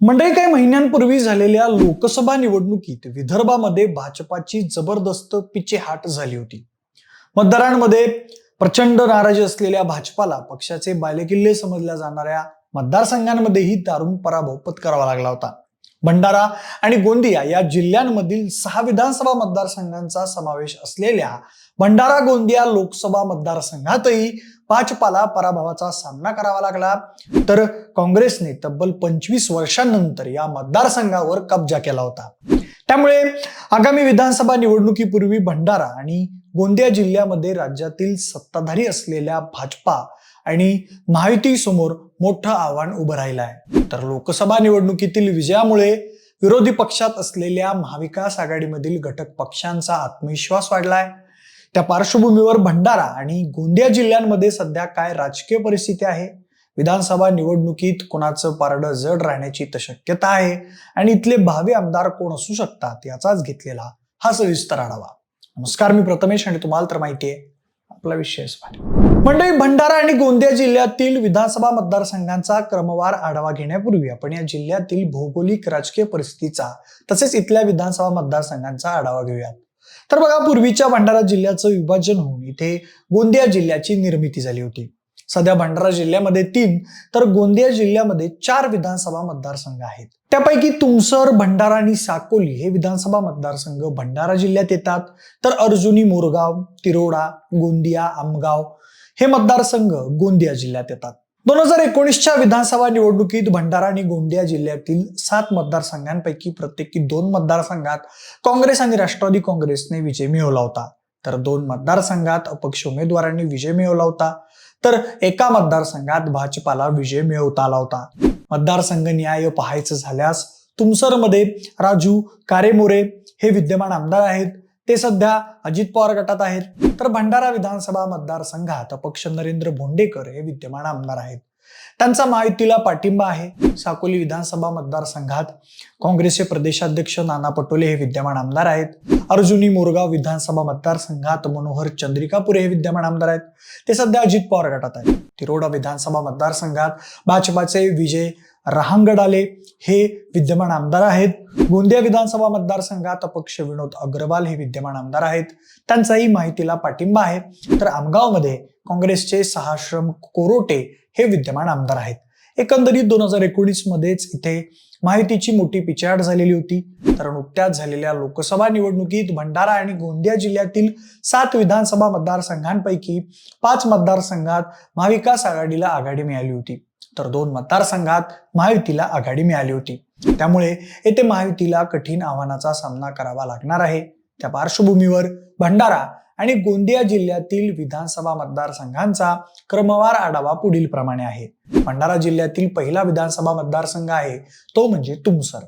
मंडळी काही महिन्यांपूर्वी झालेल्या लोकसभा निवडणुकीत विदर्भामध्ये भाजपाची जबरदस्त पिचेहाट झाली होती. मतदारांमध्ये प्रचंड नाराजी असलेल्या भाजपाला पक्षाचे बालेकिल्ले समजल्या जाणाऱ्या मतदारसंघांमध्येही दारुण पराभव पत्करावा लागला होता. भंडारा आणि गोंदिया या जिल्ह्यांमधील सहा विधानसभा मतदारसंघांचा समावेश असलेल्या भंडारा गोंदिया लोकसभा मतदारसंघातही भाजपाला पराभवाचा सामना करावा लागला. तर काँग्रेसने तब्बल पंचवीस वर्षांनंतर या मतदारसंघावर कब्जा केला होता. त्यामुळे आगामी विधानसभा निवडणुकीपूर्वी भंडारा आणि गोंदिया जिल्ह्यामध्ये राज्यातील सत्ताधारी असलेल्या भाजपा आणि महायुती समोर मोठं आव्हान उभं राहिलं आहे तर लोकसभा निवडणुकीतील विजयामुळे विरोधी पक्षात असलेल्या महाविकास आघाडीमधील घटक पक्षांचा आत्मविश्वास वाढलाय. त्या पार्श्वभूमीवर भंडारा आणि गोंदिया जिल्ह्यांमध्ये सध्या काय राजकीय परिस्थिती आहे? विधानसभा निवडणुकीत कोणाचं पारडं जड राहण्याची तर शक्यता आहे. आणि इथले भावी आमदार कोण असू शकतात याचाच घेतलेला हा सविस्तर आढावा. नमस्कार मी प्रथमेश आणि तुम्हाला तर माहिती आहे आपला विषय मंडळी भंडारा आणि गोंदिया जिल्ह्यातील विधानसभा मतदारसंघांचा क्रमवार आढावा घेण्यापूर्वी आपण या जिल्ह्यातील भौगोलिक राजकीय परिस्थितीचा तसेच इथल्या विधानसभा मतदारसंघांचा आढावा घेऊयात. तर बघा पूर्वीच्या भंडारा जिल्ह्याचं विभाजन होऊन इथे गोंदिया जिल्ह्याची निर्मिती झाली होती. सध्या भंडारा जिल्ह्यामध्ये तीन तर गोंदिया जिल्ह्यामध्ये चार विधानसभा मतदारसंघ आहेत. त्यापैकी तुमसर भंडारा आणि साकोली हे विधानसभा मतदारसंघ भंडारा जिल्ह्यात येतात. तर अर्जुनी मोरगाव तिरोडा गोंदिया आमगाव हे मतदारसंघ गोंदिया जिल्ह्यात येतात. दोन हजार एकोणीसच्या विधानसभा निवडणुकीत भंडारा आणि गोंदिया जिल्ह्यातील सात मतदारसंघांपैकी प्रत्येकी दोन मतदारसंघात काँग्रेस आणि राष्ट्रवादी काँग्रेसने विजय मिळवला होता. तर दोन मतदारसंघात अपक्ष उमेदवारांनी विजय मिळवला होता. तर एका मतदारसंघात भाजपाला विजय मिळवता आला होता. मतदारसंघ न्याय पाहायचं झाल्यास तुमसरमध्ये राजू कारेमोरे हे विद्यमान आमदार आहेत. ते सध्या अजित पवार गटात आहेत. तर भंडारा विधानसभा मतदारसंघात अपक्ष नरेंद्र भोंडेकर हे विद्यमान आमदार आहेत. त्यांचा महायुतीला पाठिंबा आहे. साकोली विधानसभा मतदारसंघात काँग्रेसचे प्रदेशाध्यक्ष नाना पटोले हे विद्यमान आमदार आहेत. अर्जुनी मोरगाव विधानसभा मतदारसंघात मनोहर चंद्रिकापुरे हे विद्यमान आमदार आहेत. ते सध्या अजित पवार गटात आहेत. तिरोडा विधानसभा मतदारसंघात भाजपाचे विजय रहांगडाले हे विद्यमान आमदार आहेत. गोंदिया विधानसभा मतदारसंघात अपक्ष विनोद अग्रवाल हे विद्यमान आमदार आहेत. त्यांचाही माहितीला पाठिंबा आहे. तर आमगावमध्ये काँग्रेसचे सहाश्रम कोरोटे हे विद्यमान आमदार आहेत. एकंदरीत दोन हजार एकोणीस मध्येच इथे माहितीची मोठी पिछाड झालेली होती. तर नुकत्याच झालेल्या लोकसभा निवडणुकीत भंडारा आणि गोंदिया जिल्ह्यातील सात विधानसभा मतदारसंघांपैकी पाच मतदारसंघात महाविकास आघाडीला आघाडी मिळाली होती. तर दोन मतदारसंघात महायुतीला आघाडी मिळाली होती. त्यामुळे येथे महायुतीला कठीण आव्हानाचा सामना करावा लागणार आहे. त्या पार्श्वभूमीवर भंडारा आणि गोंदिया जिल्ह्यातील विधानसभा मतदारसंघांचा क्रमवार आढावा पुढील प्रमाणे आहे. भंडारा जिल्ह्यातील पहिला विधानसभा मतदारसंघ आहे तो म्हणजे तुमसर.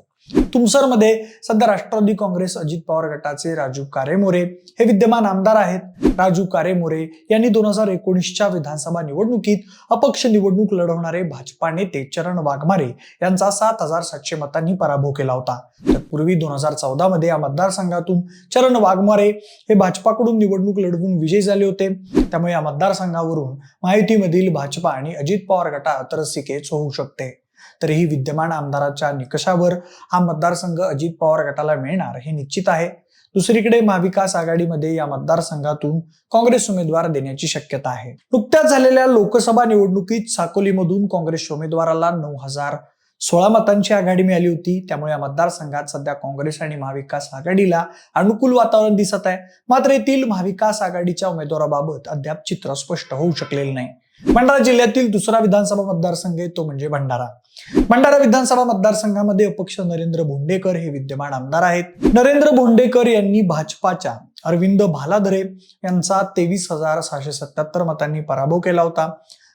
तुमसरमध्ये सध्या राष्ट्रवादी काँग्रेस अजित पवार गटाचे राजू कारेमोरे हे विद्यमान आमदार आहेत. राजू कारेमोरे यांनी दोन हजार एकोणीसच्या विधानसभा निवडणुकीत अपक्ष निवडणूक लढवणारे भाजपा नेते चरण वाघमारे यांचा सात हजार सातशे मतांनी पराभव केला होता. तत्पूर्वी दोन हजार चौदा मध्ये या मतदारसंघातून चरण वाघमारे हे भाजपाकडून निवडणूक लढवून विजयी झाले होते. त्यामुळे या मतदारसंघावरून माहितीमधील भाजपा आणि अजित पवार गटात रसिकेच होऊ शकते. तरीही विद्यमान आमदाराच्या निकषावर हा मतदारसंघ अजित पवार गटाला मिळणार हे निश्चित आहे. दुसरीकडे महाविकास आघाडीमध्ये या मतदारसंघातून काँग्रेस उमेदवार देण्याची शक्यता आहे. नुकत्याच झालेल्या लोकसभा निवडणुकीत साकोलीमधून काँग्रेस उमेदवाराला नऊ हजार सोळा मतांची आघाडी मिळाली होती. त्यामुळे या मतदारसंघात सध्या काँग्रेस आणि महाविकास आघाडीला अनुकूल वातावरण दिसत आहे. मात्र येथील महाविकास आघाडीच्या उमेदवाराबाबत अद्याप चित्र स्पष्ट होऊ शकलेलं नाही. भंडारा जिल्ह्यातील दुसरा विधानसभा मतदारसंघ आहे तो म्हणजे भंडारा. भंडारा विधानसभा मतदारसंघामध्ये अपक्ष नरेंद्र भोंडेकर हे विद्यमान आमदार आहेत. नरेंद्र भोंडेकर यांनी भाजपाच्या अरविंद भालादरे यांचा तेवीस हजार सहाशे सत्याहत्तर मतांनी पराभव केला होता.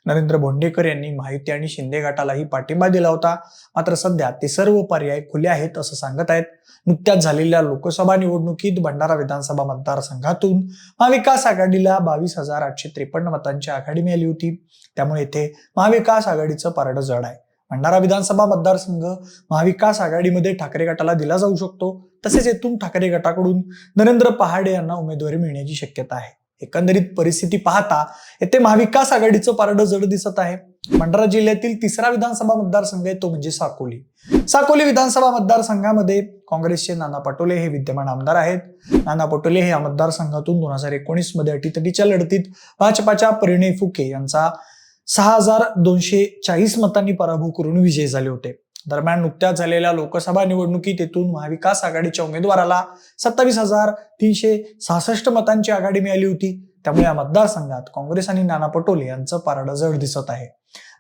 नरेंद्र भोंडेकर यांनी माहिती आणि शिंदे गटालाही पाठिंबा दिला होता. मात्र सध्या ते सर्व पर्याय खुले आहेत असं सांगत आहेत. नुकत्याच झालेल्या लोकसभा निवडणुकीत भंडारा विधानसभा मतदारसंघातून महाविकास आघाडीला बावीस हजार आठशे त्रेपन्न मतांची आघाडी मिळाली होती. त्यामुळे येथे महाविकास आघाडीचं पारडं जड आहे. भंडारा विधानसभा मतदारसंघ महाविकास आघाडीमध्ये ठाकरे गटाला दिला जाऊ शकतो. तसेच येथून ठाकरे गटाकडून नरेंद्र पहाडे यांना उमेदवारी मिळण्याची शक्यता आहे. एकंदरीत परिस्थिती पाहता येथे महाविकास आघाडीचं पारडं जड दिसत आहे. भंडारा जिल्ह्यातील तिसरा विधानसभा मतदारसंघ आहे तो म्हणजे साकोली. साकोली विधानसभा मतदारसंघामध्ये काँग्रेसचे नाना पटोले हे विद्यमान आमदार आहेत. नाना पटोले हे या मतदारसंघातून दोन हजार एकोणीसमध्ये अटीतटीच्या लढतीत भाजपाच्या परिणय फुके यांचा सहा हजार दोनशे चाळीस मतांनी पराभव करून विजयी झाले होते. दरम्यान नुकत्याच झालेल्या लोकसभा निवडणुकीत येथून महाविकास आघाडीच्या उमेदवाराला सत्तावीस हजार तीनशे सहासष्ट मतांची आघाडी मिळाली होती. त्यामुळे या मतदारसंघात काँग्रेस आणि नाना पटोले यांचं पारडं जड दिसत आहे.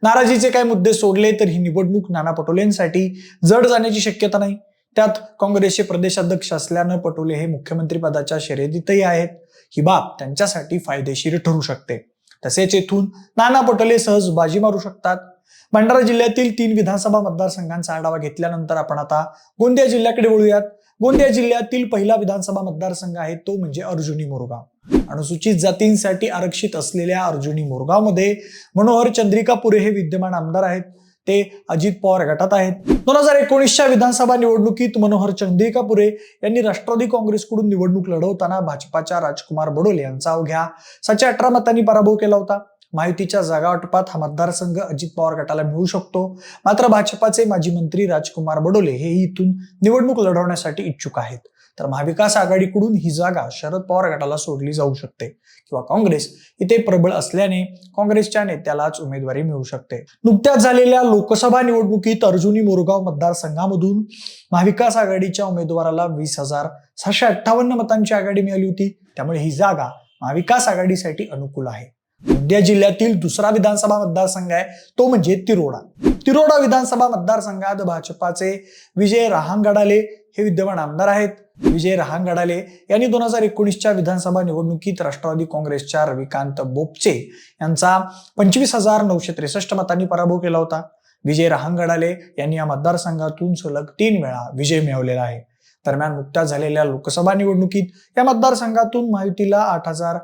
नाराजीचे काही मुद्दे सोडले तर ही निवडणूक नाना पटोलेंसाठी जड जाण्याची शक्यता नाही. त्यात काँग्रेसचे प्रदेशाध्यक्ष असल्यानं पटोले हे मुख्यमंत्री पदाच्या शर्यतीतही आहेत. ही बाब त्यांच्यासाठी फायदेशीर ठरू शकते. तसेच येथून नाना पटोले सहज बाजी मारू शकतात. भंडारा जिल्ह्यातील तीन विधानसभा मतदारसंघांचा आढावा घेतल्यानंतर आपण आता गोंदिया जिल्ह्याकडे वळूयात. गोंदिया जिल्ह्यातील पहिला विधानसभा मतदारसंघ आहे तो म्हणजे अर्जुनी मोरगाव. अनुसूचित जातींसाठी आरक्षित असलेल्या अर्जुनी मोरगावमध्ये मनोहर चंद्रिका पुरे हे विद्यमान आमदार आहेत. ते अजित पवार गटात आहेत. दोन हजार एकोणीसच्या विधानसभा निवडणुकीत मनोहर चंद्रिका पुरे यांनी राष्ट्रवादी काँग्रेसकडून निवडणूक लढवताना भाजपाच्या राजकुमार बडोले यांचा अवघ्या सातशे अठरा मतांनी पराभव केला होता. महायुतीच्या जागा वाटपात हा मतदारसंघ अजित पवार गटाला मिळू शकतो. मात्र भाजपाचे माजी मंत्री राजकुमार बडोले हे इथून निवडणूक लढवण्यासाठी इच्छुक आहेत. तर महाविकास आघाडीकडून ही जागा शरद पवार गटाला सोडली जाऊ शकते किंवा काँग्रेस इथे प्रबळ असल्याने काँग्रेसच्या नेत्यालाच उमेदवारी मिळू शकते. नुकत्याच झालेल्या लोकसभा निवडणुकीत अर्जुनी मोरगाव मतदारसंघामधून महाविकास आघाडीच्या उमेदवाराला वीस हजार सहाशे अठ्ठावन्न मतांची आघाडी मिळाली होती. त्यामुळे ही जागा महाविकास आघाडीसाठी अनुकूल आहे. गोंदिया जिल्ह्यातील दुसरा विधानसभा मतदारसंघ आहे तो म्हणजे तिरोडा. तिरोडा विधानसभा मतदारसंघात भाजपाचे विजय रहांगडाले हे विद्यमान आमदार आहेत. विजय रहांगडाले यांनी दोन हजार एकोणीसच्या विधानसभा निवडणुकीत राष्ट्रवादी काँग्रेसच्या रविकांत बोपचे यांचा पंचवीस हजार नऊशे त्रेसष्ट मतांनी पराभव केला होता. विजय रहांगडाले यांनी या मतदारसंघातून सलग तीन वेळा विजय मिळवलेला आहे. दरम्यान नुकत्याच झालेल्या लोकसभा निवडणुकीत या मतदारसंघातून महायुतीला आठ हजार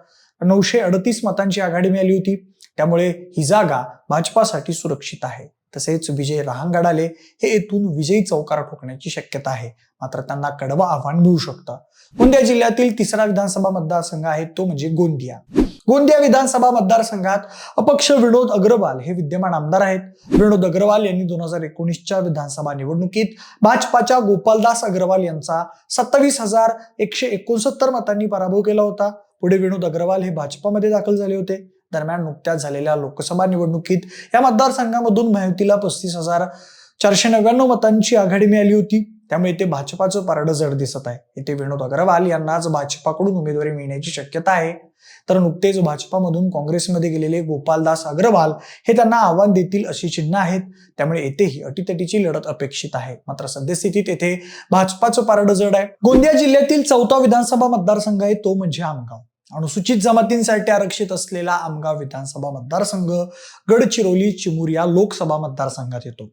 नऊशे अडतीस मतांची आघाडी मिळाली होती. त्यामुळे ही जागा भाजपासाठी सुरक्षित आहे. तसेच विजय रहांगडाले हे येथून विजयी चौकार ठोकण्याची शक्यता आहे. मात्र त्यांना कडवं आव्हान मिळू शकतं. गोंदिया जिल्ह्यातील तिसरा विधानसभा मतदारसंघ आहे तो म्हणजे गोंदिया. गोंदिया विधानसभा मतदारसंघात अपक्ष विनोद अग्रवाल हे विद्यमान आमदार आहेत. विनोद अग्रवाल यांनी दोन हजार एकोणीसच्या विधानसभा निवडणुकीत भाजपाच्या गोपालदास अग्रवाल यांचा सत्तावीस हजार एकशे एकोणसत्तर मतांनी पराभव केला होता. पुढे विनोद अग्रवाल हे भाजपामध्ये दाखल झाले होते. दरम्यान नुकत्याच झालेल्या लोकसभा निवडणुकीत या मतदारसंघामधून महायुतीला पस्तीस हजार चारशे नव्याण्णव मतांची आघाडी मिळाली होती. त्यामुळे इथे भाजपाचं पारडं जड दिसत आहे. इथे विनोद अग्रवाल यांनाच भाजपाकडून उमेदवारी मिळण्याची शक्यता आहे. तर नुकतेच भाजपामधून काँग्रेसमध्ये गेलेले गोपालदास अग्रवाल हे त्यांना आव्हान देतील अशी चिन्ह आहेत. त्यामुळे येथेही अटीतटीची लढत अपेक्षित आहे. मात्र सद्यस्थितीत येथे भाजपाचं पारडं जड आहे. गोंदिया जिल्ह्यातील चौथा विधानसभा मतदारसंघ आहे. तो म्हणजे आमगाव. अनुसूचित जमातींसाठी आरक्षित असलेला आमगाव विधानसभा मतदारसंघ गडचिरोली चिमूर या लोकसभा मतदारसंघात येतो.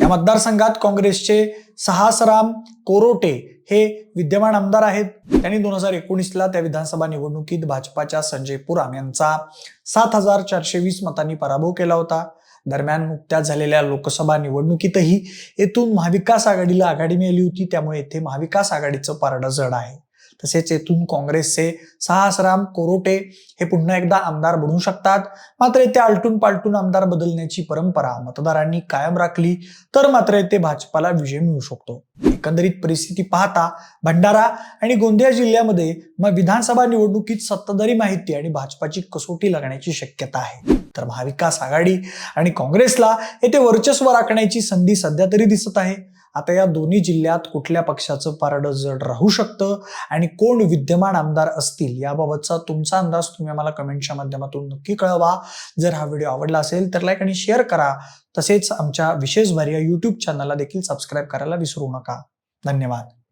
या मतदारसंघात काँग्रेसचे सहासराम कोरोटे हे विद्यमान आमदार आहेत. त्यांनी दोन हजार एकोणीसला त्या विधानसभा निवडणुकीत भाजपाच्या संजय पुराम यांचा सात हजार चारशे वीस मतांनी पराभव केला होता. दरम्यान नुकत्याच झालेल्या लोकसभा निवडणुकीतही येथून महाविकास आघाडीला आघाडी मिळाली होती. त्यामुळे येथे महाविकास आघाडीचं पारडं जड आहे. तसेच येथून काँग्रेसचे सहासराम कोरोटे हे पुन्हा एकदा आमदार बनू शकतात. मात्र येथे आलटून पालटून आमदार बदलण्याची परंपरा मतदारांनी कायम राखली तर मात्र येथे भाजपाला विजय मिळू शकतो. एकंदरीत परिस्थिती पाहता भंडारा आणि गोंदिया जिल्ह्यामध्ये मग विधानसभा निवडणुकीत सत्ताधारी माहिती आणि भाजपाची कसोटी लागण्याची शक्यता आहे. तर महाविकास आघाडी आणि काँग्रेसला येथे वर्चस्व राखण्याची संधी सध्या तरी दिसत आहे. आता या दोन्ही जिल्ह्यात कुठल्या पक्षाचं पारडं जड राहू शकतं आणि कोण विद्यमान आमदार असतील याबाबतचा तुमचा अंदाज तुम्ही आम्हाला कमेंटच्या माध्यमातून नक्की कळवा. जर हा व्हिडिओ आवडला असेल तर लाईक आणि शेअर करा. तसेच आमच्या विशेष भारी या यूट्यूब चॅनलला देखील सबस्क्राईब करायला विसरू नका. धन्यवाद.